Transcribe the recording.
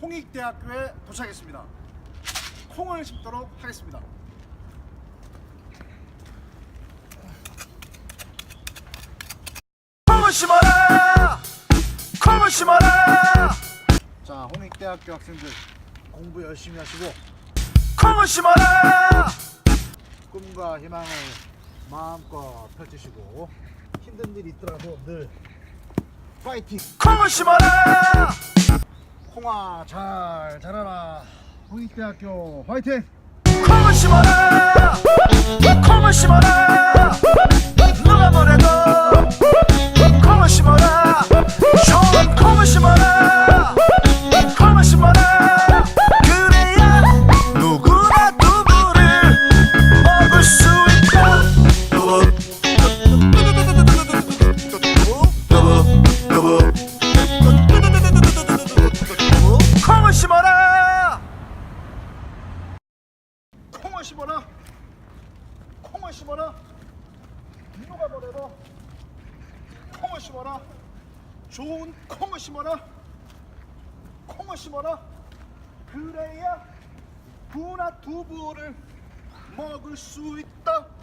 홍익대학교에 도착했습니다. 콩을 심도록 하겠습니다. 콩을 심어라! 콩을 심어라! 자, 홍익대학교 학생들 공부 열심히 하시고 콩을 심어라! 꿈과 희망을 마음껏 펼치시고 힘든 일 있더라도 늘 파이팅! 콩을 심어라! 콩아 잘 자라라 홍익대학교 화이팅! 콩을 심어라! 콩을 심어라! 심어라! 콩을 심어라! 콩을 심어라! 누가 뭐래도 콩을 심어라! 좋은 콩을 심어라! 콩을 심어라! 그래야 부나 두부를 먹을 수 있다!